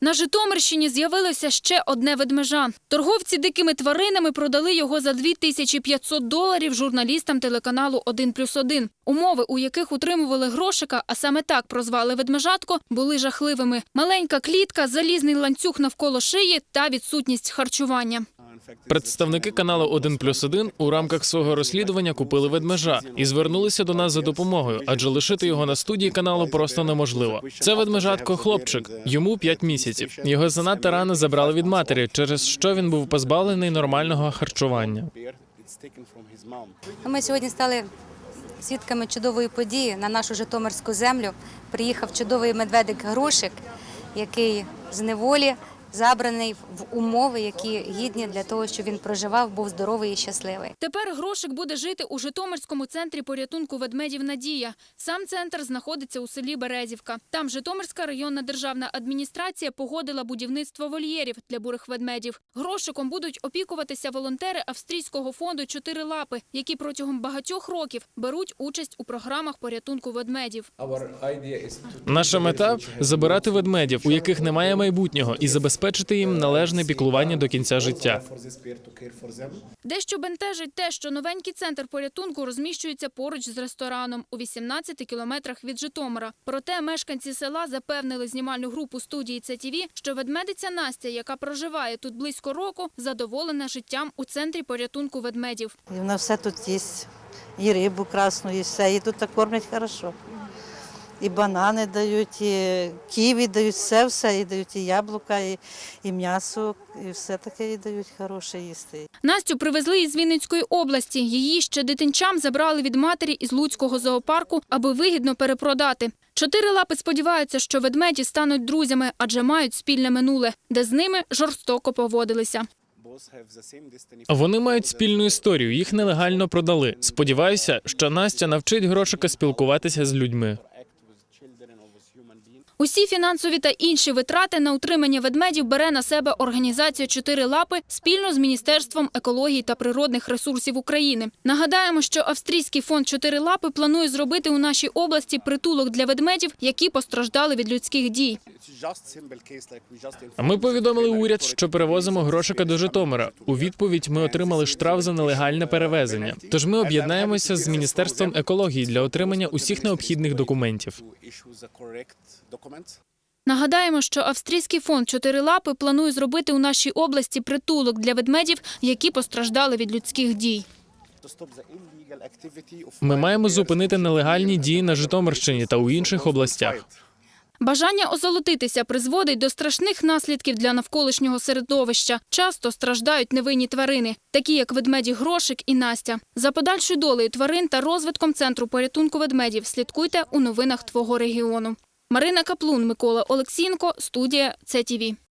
На Житомирщині з'явилося ще одне ведмежа. Торговці дикими тваринами продали його за 2500 доларів журналістам телеканалу «1 плюс 1». Умови, у яких утримували грошика, а саме так прозвали ведмежатко, були жахливими. Маленька клітка, залізний ланцюг навколо шиї та відсутність харчування. Представники каналу 1 плюс 1 у рамках свого розслідування купили ведмежа і звернулися до нас за допомогою, адже лишити його на студії каналу просто неможливо. Це ведмежатко хлопчик, йому 5 місяців. Його занадто рано забрали від матері, через що він був позбавлений нормального харчування. Ми сьогодні стали свідками чудової події на нашу Житомирську землю. Приїхав чудовий медведик Грушик, який з неволі забраний в умови, які гідні для того, щоб він проживав, був здоровий і щасливий. Тепер грошик буде жити у Житомирському центрі порятунку ведмедів Надія. Сам центр знаходиться у селі Березівка. Там Житомирська районна державна адміністрація погодила будівництво вольєрів для бурих ведмедів. Грошиком будуть опікуватися волонтери австрійського фонду «Чотири лапи, які протягом багатьох років беруть участь у програмах порятунку ведмедів. Наша мета забирати ведмедів, у яких немає майбутнього, і забезпечити їм належне піклування до кінця життя. Дещо бентежить те, що новенький центр порятунку розміщується поруч з рестораном у 18 кілометрах від Житомира. Проте мешканці села запевнили знімальну групу студії ЦТВ, що ведмедиця Настя, яка проживає тут близько року, задоволена життям у центрі порятунку ведмедів. І вона все тут їсть. І рибу красну, і все. І тут так кормлять хорошо. І банани дають, і ківі дають, все, все, і дають і яблука, і, і м'ясо, і все таке і дають хороше їсти. Настю привезли із Вінницької області. Її ще дитинчам забрали від матері із Луцького зоопарку, аби вигідно перепродати. Чотири лапи сподіваються, що ведмеді стануть друзями, адже мають спільне минуле, де з ними жорстоко поводилися. Вони мають спільну історію, їх нелегально продали. Сподіваюся, що Настя навчить грошика спілкуватися з людьми. Усі фінансові та інші витрати на утримання ведмедів бере на себе організація «Чотири лапи» спільно з Міністерством екології та природних ресурсів України. Нагадаємо, що австрійський фонд «Чотири лапи» планує зробити у нашій області притулок для ведмедів, які постраждали від людських дій. Ми повідомили уряд, що перевозимо грошика до Житомира. У відповідь ми отримали штраф за нелегальне перевезення. Тож ми об'єднаємося з міністерством екології для отримання усіх необхідних документів. Нагадаємо, що австрійський фонд «Чотири лапи» планує зробити у нашій області притулок для ведмедів, які постраждали від людських дій. Ми маємо зупинити нелегальні дії на Житомирщині та у інших областях. Бажання озолотитися призводить до страшних наслідків для навколишнього середовища. Часто страждають невинні тварини, такі як ведмеді Грошик і Настя. За подальшою долею тварин та розвитком центру порятунку ведмедів слідкуйте у новинах твого регіону. Марина Каплун, Микола Олексінко, студія ЦТВ.